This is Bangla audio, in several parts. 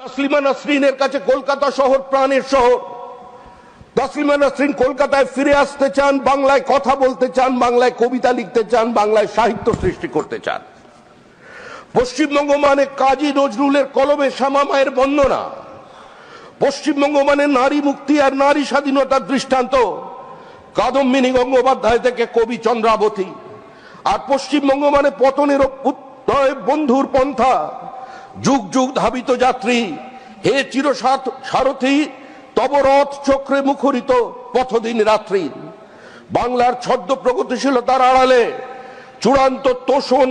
তাসলিমা নাসরিনের কাছে কলকাতা শহর প্রাণের শহর। তাসলিমা নাসরিন কলকাতায় ফিরে আসতে চান, বাংলায় কথা বলতে চান, বাংলায় কবিতা লিখতে চান, বাংলায় সাহিত্য সৃষ্টি করতে চান। পশ্চিমবঙ্গ মানে কাজী নজরুলের কলমে শ্যামা মায়ের বন্দনা। পশ্চিমবঙ্গ মানে নারী মুক্তি আর নারী স্বাধীনতার দৃষ্টান্ত। কাদম্বিনী গঙ্গোপাধ্যায় থেকে কবি চন্দ্রাবতী। আর পশ্চিমবঙ্গ মানে পতনের বন্ধুর পন্থা। যুগ যুগ ধাবিত যাত্রী। হে চির সারথী তবরথ চক্রে মুখরিত পথদিন রাত্রি। বাংলার ছদ্ম প্রগতিশীলতার আড়ালে চূড়ান্ত তোষণ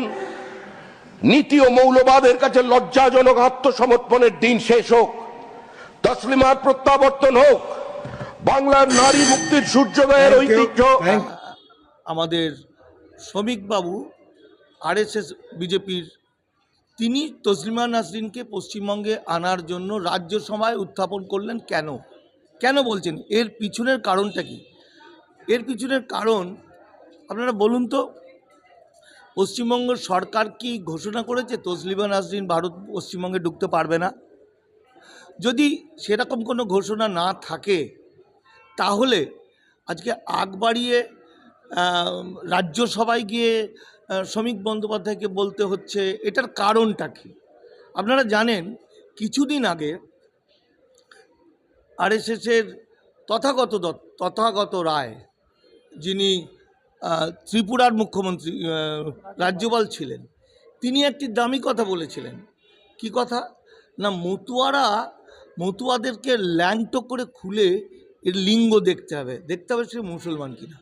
নীতি ও মৌলবাদের কাছে লজ্জাজনক আত্মসমর্পণের দিন শেষ হোক তসলিমার প্রত্যাবর্তন হোক বাংলার নারী মুক্তির সূর্যোদয়ের. ঐতিহ্য। আমাদের শ্রমিকবাবু আরএসএস বিজেপির তিনি তসলিমা নাসরিনকে পশ্চিমবঙ্গে আনার জন্য রাজ্যসভায় উত্থাপন করলেন কেন? কেন বলছেন? এর পিছনের কারণটা কি? এর পিছনের কারণ, আপনারা বলুন তো, পশ্চিমবঙ্গ সরকার কি ঘোষণা করেছে তসলিমা নাসরিন ভারত পশ্চিমবঙ্গে ঢুকতে পারবে না? যদি সেরকম কোনো ঘোষণা না থাকে, তাহলে আজকে আগ বাড়িয়ে রাজ্যসভায় গিয়ে শ্রমিক বন্দ্যোপাধ্যায়কে বলতে হচ্ছে, এটার কারণটা কি? আপনারা জানেন, কিছুদিন আগে আরএসএসের তথাগত তথাগত রায়, যিনি ত্রিপুরার মুখ্যমন্ত্রী রাজ্যপাল ছিলেন, তিনি একটি দামি কথা বলেছিলেন। কি কথা? না, মতুয়ারা, মতুয়াদেরকে ল্যাংটো করে খুলে এর লিঙ্গ দেখতে হবে। দেখতে হবে সে মুসলমান কিনা।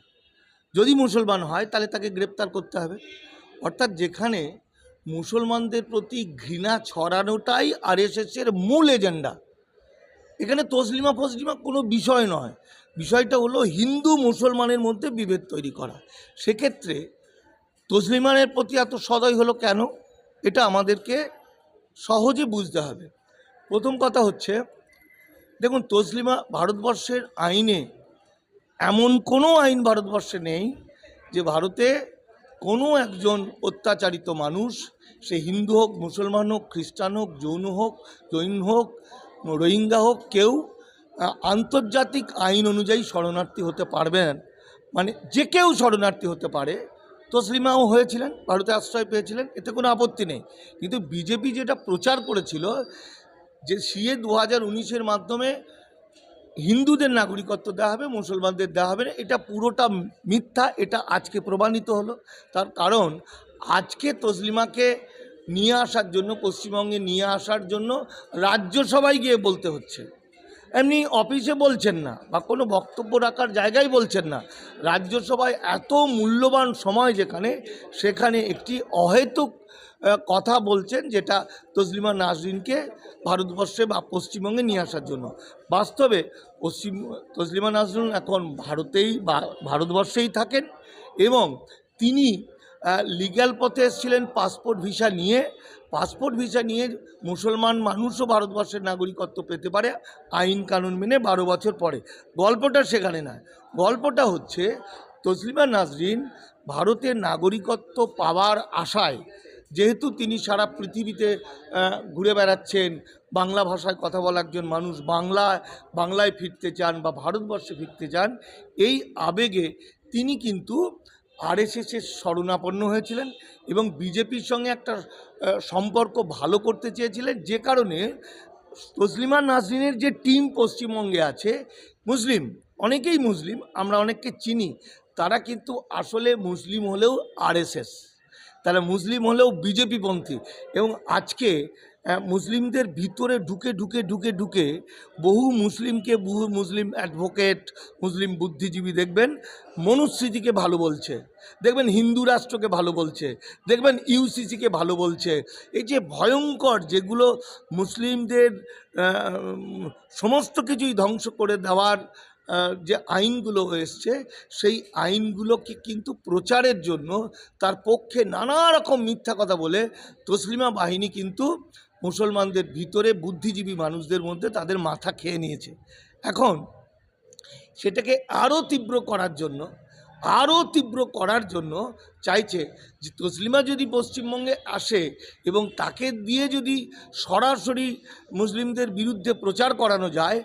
যদি মুসলমান হয়, তাহলে তাকে গ্রেপ্তার করতে হবে। অর্থাৎ যেখানে মুসলমানদের প্রতি ঘৃণা ছড়ানোটাই আরএসএসের মূল এজেন্ডা। এখানে তসলিমা ফসলিমা কোনো বিষয় নয়। বিষয়টা হলো হিন্দু মুসলমানের মধ্যে বিভেদ তৈরি করা। সেক্ষেত্রে তসলিমানের প্রতি এত সদয় হলো কেন? এটা আমাদেরকে সহজে বুঝতে হবে। প্রথম কথা হচ্ছে, দেখুন, তসলিমা ভারতবর্ষের আইনে এমন কোনো আইন ভারতবর্ষে নেই যে ভারতে কোনো একজন অত্যাচারিত মানুষ, সে হিন্দু হোক, মুসলমান হোক, খ্রিস্টান হোক জৈন হোক জৈন হোক, রোহিঙ্গা হোক, কেউ আন্তর্জাতিক আইন অনুযায়ী শরণার্থী হতে পারবেন। মানে যে কেউ শরণার্থী হতে পারে, তসলিমাও হয়েছিলেন, ভারতে আশ্রয় পেয়েছিলেন, এতে কোনো আপত্তি নেই। কিন্তু বিজেপি যেটা প্রচার করেছিল, যে সিএ দু হাজার উনিশের মাধ্যমে হিন্দুদের নাগরিকত্ব দেওয়া হবে, মুসলমানদের দেওয়া হবে না। এটা পুরোটা মিথ্যা, এটা আজকে প্রমাণিত হলো। তার কারণ, আজকে তসলিমাকে নিয়ে আসার জন্য, পশ্চিমবঙ্গে নিয়ে আসার জন্য রাজ্যসভায় গিয়ে বলতে হচ্ছে। এমনি অফিসে বলছেন না বা কোনো বক্তব্য রাখার জায়গায় বলছেন না। রাজ্যসভায় এত মূল্যবান সময় যেখানে, সেখানে একটি অহেতুক কথা বলছেন যেটা তসলিমা নাজরিনকে ভারতবর্ষে বা পশ্চিমবঙ্গে নিয়ে আসার জন্য। বাস্তবে পশ্চিম, তসলিমা নাজরিন এখন ভারতেই বা ভারতবর্ষেই থাকেন এবং তিনি লিগ্যাল পথে এসেছিলেন পাসপোর্ট ভিসা নিয়ে। পাসপোর্ট ভিসা নিয়ে মুসলমান মানুষও ভারতবর্ষের নাগরিকত্ব পেতে পারে, আইন কানুন মেনে বারো বছর পরে। গল্পটা সেখানে নয়। গল্পটা হচ্ছে, তসলিমা নাজরিন ভারতের নাগরিকত্ব পাওয়ার আশায়, যেহেতু তিনি সারা পৃথিবীতে ঘুরে বেড়াচ্ছেন, বাংলা ভাষায় কথা বলা একজন মানুষ, বাংলা, বাংলায় ফিরতে চান বা ভারতবর্ষে ফিরতে চান, এই আবেগে তিনি কিন্তু আরএসএসের শরণাপন্ন হয়েছিলেন এবং বিজেপির সঙ্গে একটা সম্পর্ক ভালো করতে চেয়েছিলেন, যে কারণে তসলিমা নাজরিনের যে টিম পশ্চিমবঙ্গে আছে, মুসলিম, অনেকেই মুসলিম, আমরা অনেককে চিনি, তারা কিন্তু আসলে মুসলিম হলেও আরএসএস, তারা মুসলিম হলেও বিজেপি পন্থী এবং আজকে মুসলিমদের ভিতরে ঢুকে ঢুকে ঢুকে ঢুকে বহু মুসলিমকে, বহু মুসলিম অ্যাডভোকেট মুসলিম বুদ্ধিজীবী দেখবেন, মনুস্মৃতিকে ভালো বলছে। দেখবেন হিন্দু রাষ্ট্রকে ভালো বলছে, দেখবেন ইউসিসিকে ভালো বলছে। এই যে ভয়ঙ্কর যেগুলো মুসলিমদের সমস্ত কিছুই ধ্বংস করে দেওয়ার যে আইনগুলো এসছে, সেই আইনগুলোকে কিন্তু প্রচারের জন্য তার পক্ষে নানা রকম মিথ্যা কথা বলে তসলিমা বাহিনী কিন্তু মুসলমানদের ভিতরে বুদ্ধিজীবী মানুষদের মধ্যে তাদের মাথা খেয়ে নিয়েছে। এখন সেটাকে আরও তীব্র করার জন্য, আরও তীব্র করার জন্য চাইছে যে তসলিমা যদি পশ্চিমবঙ্গে আসে এবং তাকে দিয়ে যদি সরাসরি মুসলিমদের বিরুদ্ধে প্রচার করানো যায়,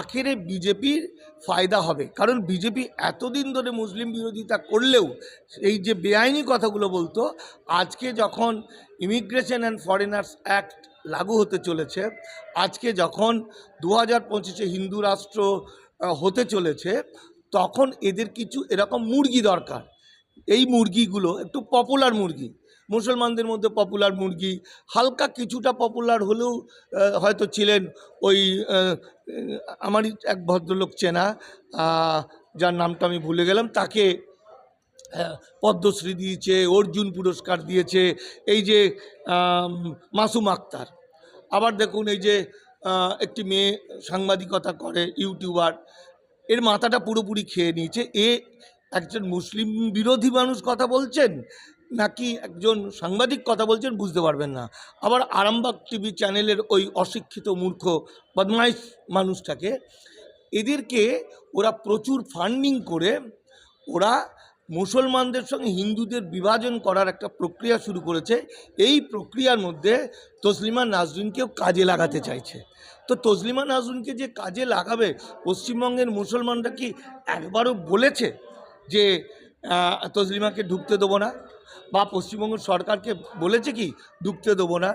আখেরে বিজেপির ফায়দা হবে। কারণ বিজেপি এতদিন ধরে মুসলিম বিরোধিতা করলেও এই যে বেআইনি কথাগুলো বলতো, আজকে যখন ইমিগ্রেশন অ্যান্ড ফরেনার্স অ্যাক্ট লাগু হতে চলেছে। আজকে যখন দু হাজার পঁচিশে হিন্দু রাষ্ট্র হতে চলেছে, তখন এদের কিছু এরকম মুরগি দরকার। এই মুরগিগুলো একটু পপুলার মুরগি। মুসলমানদের মধ্যে পপুলার মুরগি। হালকা কিছুটা পপুলার হলেও হয়তো ছিলেন ওই আমারই এক ভদ্রলোক চেনা যার নামটা আমি ভুলে গেলাম, তাকে পদ্মশ্রী দিয়েছে, অর্জুন পুরস্কার দিয়েছে, এই যে মাসুম আক্তার। আবার দেখুন এই যে একটি মেয়ে সাংবাদিকতা করে, ইউটিউবার, এর মাথাটা পুরোপুরি খেয়ে নিয়েছে। এ একজন মুসলিম বিরোধী মানুষ কথা বলছেন, নাকি একজন সাংবাদিক কথা বলছেন বুঝতে পারবেন না। আবার আরামবাগ টিভি চ্যানেলের ওই অশিক্ষিত মূর্খ, বদমাইশ মানুষটাকে, এদেরকে ওরা প্রচুর ফান্ডিং করে, ওরা মুসলমানদের সঙ্গে হিন্দুদের বিভাজন করার একটা প্রক্রিয়া শুরু করেছে। এই প্রক্রিয়ার মধ্যে তসলিমা নাজরিনকেও কাজে লাগাতে চাইছে। তো তসলিমা নাজরিনকে যে কাজে লাগাবে, পশ্চিমবঙ্গের মুসলমানরা কি একবারও বলেছে যে তসলিমাকে ঢুকতে দেবো না? বা পশ্চিমবঙ্গ সরকারকে বলেছে কি, ঢুকতে দেবো না?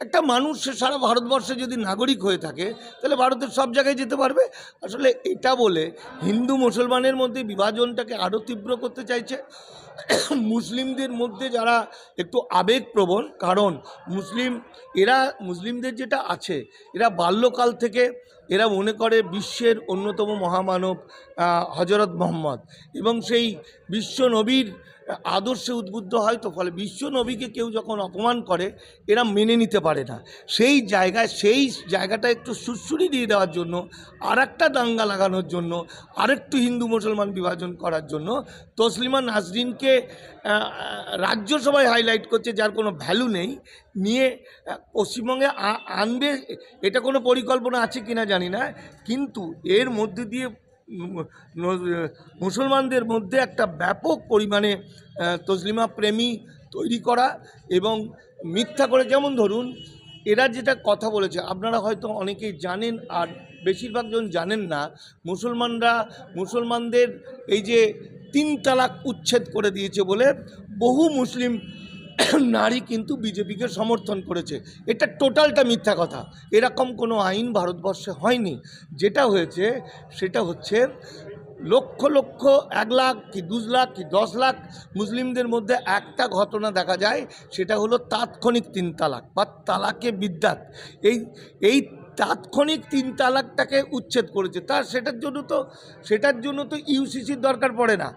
একটা মানুষ সে সারা ভারতবর্ষে যদি নাগরিক হয়ে থাকে, তাহলে ভারতের সব জায়গায় যেতে পারবে। আসলে এটা বলে হিন্দু মুসলমানের মধ্যে বিভাজনটাকে আরও তীব্র করতে চাইছে। মুসলিমদের মধ্যে যারা একটু আবেগপ্রবণ, কারণ মুসলিম, এরা মুসলিমদের যেটা আছে, এরা বাল্যকাল থেকে এরা মনে করে বিশ্বের অন্যতম মহামানব হজরত মোহাম্মদ। এবং সেই বিশ্ব নবীর আদর্শে উদ্বুদ্ধ হয় তো ফলে বিশ্ব নবীকে কেউ যখন অপমান করে, এরা মেনে নিতে পারে না। সেই জায়গায়, সেই জায়গাটা একটু সুরসুরি দিয়ে দেওয়ার জন্য আর একটা দাঙ্গা লাগানোর জন্য, আরেকটু হিন্দু মুসলমান বিভাজন করার জন্য তসলিমা নাজরিনকে রাজ্যসভায় হাইলাইট করছে, যার কোনো ভ্যালু নেই, নিয়ে পশ্চিমবঙ্গে আনবে, এটা কোনো পরিকল্পনা আছে কিনা জানি না, কিন্তু এর মধ্যে দিয়ে মুসলমানদের মধ্যে একটা ব্যাপক পরিমাণে তসলিমা প্রেমী তৈরি করা এবং মিথ্যা করে, যেমন ধরুন, এরা যেটা কথা বলেছে, আপনারা হয়তো অনেকেই জানেন, আর বেশিরভাগজন জানেন না, মুসলমানরা, মুসলমানদের এই যে তিন তালাক উচ্ছেদ করে দিয়েছে বলে বহু মুসলিম নারী কিন্তু বিজেপিকে সমর্থন করেছে। এটা টোটালটা মিথ্যা কথা। এরকম কোনো আইন ভারতবর্ষে হয়নি। যেটা হয়েছে, সেটা হচ্ছে লক্ষ লক্ষ এক লাখ কি দু লাখ কি দশ লাখ মুসলিমদের মধ্যে একটা ঘটনা দেখা যায়, সেটা হলো তাৎক্ষণিক তিন তালাক বা তালাকে বিদ্যাত। এই এই তাৎক্ষণিক তিন তালাকটাকে উচ্ছেদ করেছে। তার সেটার জন্য তো, সেটার জন্য তো ইউসিসির দরকার পড়ে না।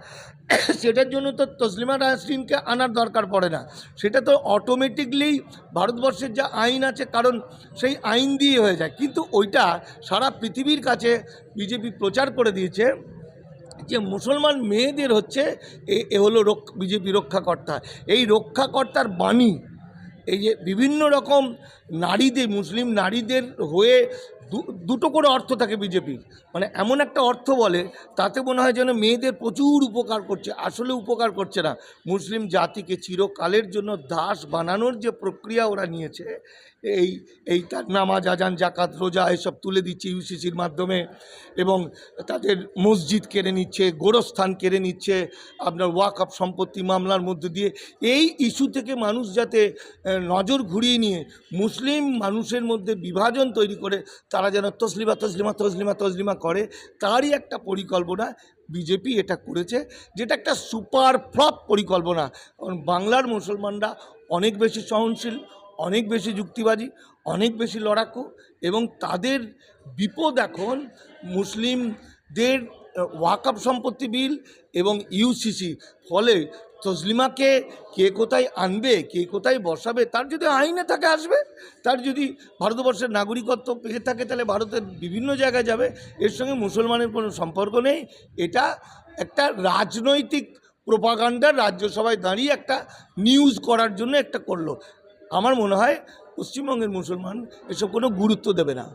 সেটার জন্য তো তসলিমা নাসরিনকে আনার দরকার পড়ে না। সেটা তো অটোমেটিকলি ভারতবর্ষের যা আইন আছে, কারণ সেই আইন দিয়ে হয়ে যায়। কিন্তু ওইটা সারা পৃথিবীর কাছে বিজেপি প্রচার করে দিয়েছে যে মুসলমান মেয়েদের হচ্ছে, এ এ হলো বিজেপি রক্ষাকর্তা। এই রক্ষাকর্তার বাণী এই যে বিভিন্ন রকম নারীদের, মুসলিম নারীদের হয়ে দুটো করে অর্থ থাকে বিজেপির। মানে এমন একটা অর্থ বলে, তাতে মনে হয় যেন মেয়েদের প্রচুর উপকার করছে, আসলে উপকার করছে না। মুসলিম জাতিকে চিরকালের জন্য দাস বানানোর যে প্রক্রিয়া ওরা নিয়েছে এই এই তার নামাজ, আজান জাকাত রোজা এসব তুলে দিচ্ছে ইউসিসির মাধ্যমে এবং তাদের মসজিদ কেড়ে নিচ্ছে, গোরস্থান কেড়ে নিচ্ছে। আপনার ওয়াকআপ সম্পত্তি মামলার মধ্যে দিয়ে এই ইস্যু থেকে মানুষ যাতে নজর ঘুরিয়ে নিয়ে মুসলিম মানুষের মধ্যে বিভাজন তৈরি করে, তারা যেন তসলিমা তসলিমা তসলিমা তসলিমা করে, তারই একটা পরিকল্পনা বিজেপি এটা করেছে, যেটা একটা সুপার ফ্লপ পরিকল্পনা। কারণ বাংলার মুসলমানরা অনেক বেশি সহনশীল অনেক বেশি যুক্তিবাদী অনেক বেশি লড়াকু এবং তাদের বিপদ এখন মুসলিমদের ওয়াকআপ সম্পত্তি বিল এবং ইউসিসি ফলে তসলিমাকে কে কোথায় আনবে, কে কোথায় বসাবে, তার যদি আইনে থাকে আসবে, তার যদি ভারতবর্ষের নাগরিকত্ব পেয়ে থাকে, তাহলে ভারতের বিভিন্ন জায়গায় যাবে, এর সঙ্গে মুসলমানের কোনো সম্পর্ক নেই। এটা একটা রাজনৈতিক প্রোপাগান্ডার রাজ্যসভায় দাঁড়িয়ে একটা নিউজ করার জন্য একটা করল। আমার মনে হয় পশ্চিমবঙ্গের মুসলমান এসব কোনো গুরুত্ব দেবে না।